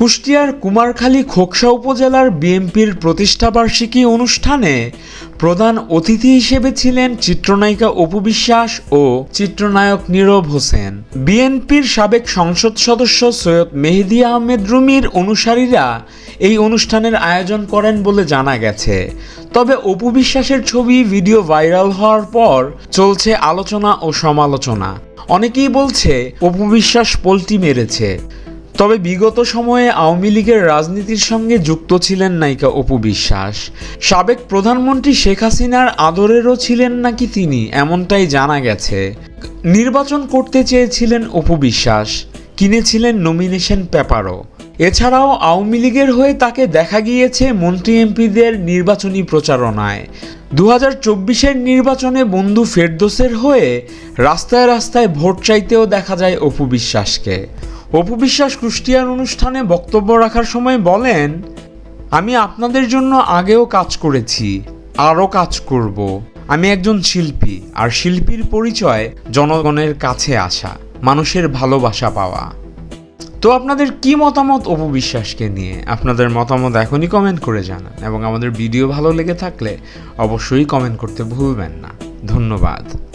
কুষ্টিয়ার কুমারখালী খোকসা উপজেলার বিএনপির প্রতিষ্ঠাবার্ষিকী অনুষ্ঠানে প্রধান অতিথি হিসেবে ছিলেন চিত্রনায়িকা অপু বিশ্বাস ও চিত্রনায়ক নীরব হোসেন। বিএনপির সাবেক সংসদ সদস্য সৈয়দ মেহেদি আহমেদ রুমির অনুসারীরা এই অনুষ্ঠানের আয়োজন করেন বলে জানা গেছে। তবে অপু বিশ্বাসের ছবি ভিডিও ভাইরাল হওয়ার পর চলছে আলোচনা ও সমালোচনা। অনেকেই বলছে, অপু বিশ্বাস পোল্টি মেরেছে। তবে বিগত সময়ে আওয়ামী লীগের রাজনীতির সঙ্গে যুক্ত ছিলেন নায়িকা অপু বিশ্বাস। সাবেক প্রধানমন্ত্রী শেখ হাসিনার আদরেরও ছিলেন নাকি তিনি, এমনটাই জানা গেছে। নির্বাচন করতে চেয়েছিলেন অপু বিশ্বাস, কিনেছিলেন নমিনেশন পেপারও এছাড়াও আওয়ামী লীগের হয়ে তাকে দেখা গিয়েছে মন্ত্রী এমপিদের নির্বাচনী প্রচারণায়। দু হাজার নির্বাচনে বন্ধু ফেরদোসের হয়ে রাস্তায় রাস্তায় ভোট চাইতেও দেখা যায় অপু বিশ্বাসকে। অপু বিশ্বাস কুষ্টিয়ার অনুষ্ঠানে বক্তব্য রাখার সময় বলেন, আমি আপনাদের জন্য আগেও কাজ করেছি, আরও কাজ করব। আমি একজন শিল্পী, আর শিল্পীর পরিচয় জনগণের কাছে আসা, মানুষের ভালোবাসা পাওয়া। তো আপনাদের কি মতামত অপু বিশ্বাসকে নিয়ে? আপনাদের মতামত এখনই কমেন্ট করে জানান এবং আমাদের ভিডিও ভালো লেগে থাকলে অবশ্যই কমেন্ট করতে ভুলবেন না। ধন্যবাদ।